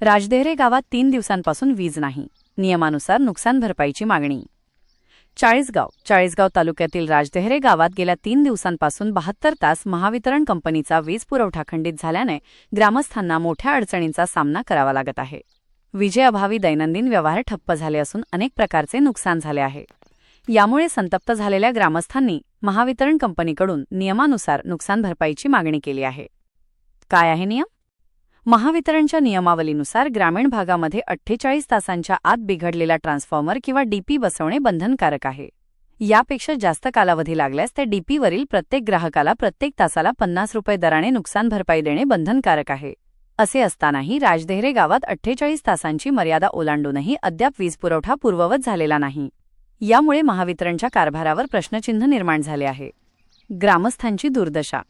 राजदेहरे गावात तीन दिवसांपासून वीज नाही. नियमानुसार नुकसान भरपाईची मागणी. चाळीसगाव चाळीसगाव तालुक्यातील राजदेहरे गावात गेल्या तीन दिवसांपासून बहात्तर तास महावितरण कंपनीचा वीज पुरवठा खंडित झाल्याने ग्रामस्थांना मोठ्या अडचणींचा सामना करावा लागत आहे. विजेअभावी दैनंदिन व्यवहार ठप्प झाले असून अनेक प्रकारचे नुकसान झाले आहे. यामुळे संतप्त झालेल्या ग्रामस्थांनी महावितरण कंपनीकडून नियमानुसार नुकसान भरपाईची मागणी केली आहे. काय आहे नियम? महावितरणच्या नियमावलीनुसार ग्रामीण भागामध्ये अठ्ठेचाळीस तासांच्या आत बिघडलेला ट्रान्सफॉर्मर किंवा डीपी बसवणे बंधनकारक आहे. यापेक्षा जास्त कालावधी लागल्यास त्या डीपीवरील प्रत्येक ग्राहकाला प्रत्येक तासाला पन्नास रुपये दराने नुकसान भरपाई देणे बंधनकारक आहे. असे असतानाही राजदेहरे गावात अठ्ठेचाळीस तासांची मर्यादा ओलांडूनही अद्याप वीज पुरवठा पूर्ववत झालेला नाही. यामुळे महावितरणच्या कारभारावर प्रश्नचिन्ह निर्माण झाले आहे. ग्रामस्थांची दुर्दशा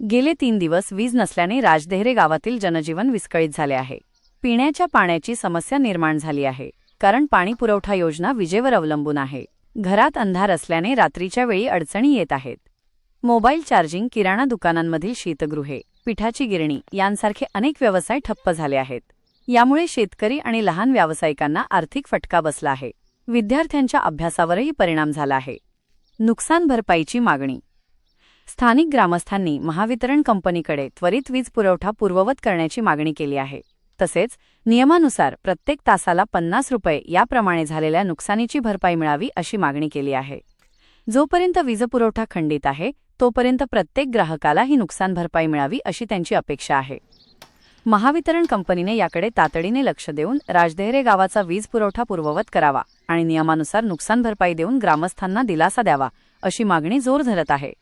गेले तीन दिवस वीज नसल्याने राजदेहरे गावातील जनजीवन विस्कळीत झाले आहे. पिण्याच्या पाण्याची समस्या निर्माण झाली आहे कारण पाणी पुरवठा योजना विजेवर अवलंबून आहे. घरात अंधार असल्याने रात्रीच्या वेळी अडचणी येत आहेत. मोबाईल चार्जिंग किराणा दुकानांमधील शीतगृहे पिठाची गिरणी यांसारखे अनेक व्यवसाय ठप्प झाले आहेत. यामुळे शेतकरी आणि लहान व्यावसायिकांना आर्थिक फटका बसला आहे. विद्यार्थ्यांच्या अभ्यासावरही परिणाम झाला आहे. नुकसान भरपाईची मागणी स्थानिक ग्रामस्थांनी महावितरण कंपनीकडे त्वरित वीज पुरवठा पूर्ववत करण्याची मागणी केली आहे. तसेच नियमानुसार प्रत्येक तासाला पन्नास रुपये याप्रमाणे झालेल्या नुकसानीची भरपाई मिळावी अशी मागणी केली आहे. जोपर्यंत वीजपुरवठा खंडित आहे तोपर्यंत प्रत्येक ग्राहकाला ही नुकसान भरपाई मिळावी अशी त्यांची अपेक्षा आहे. महावितरण कंपनीने याकडे तातडीने लक्ष देऊन राजदेहरे गावाचा वीज पुरवठा पूर्ववत करावा आणि नियमानुसार नुकसान भरपाई देऊन ग्रामस्थांना दिलासा द्यावा अशी मागणी जोर धरत आहे.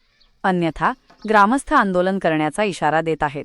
अन्यथा ग्रामस्थ आंदोलन करण्याचा इशारा देत आहेत.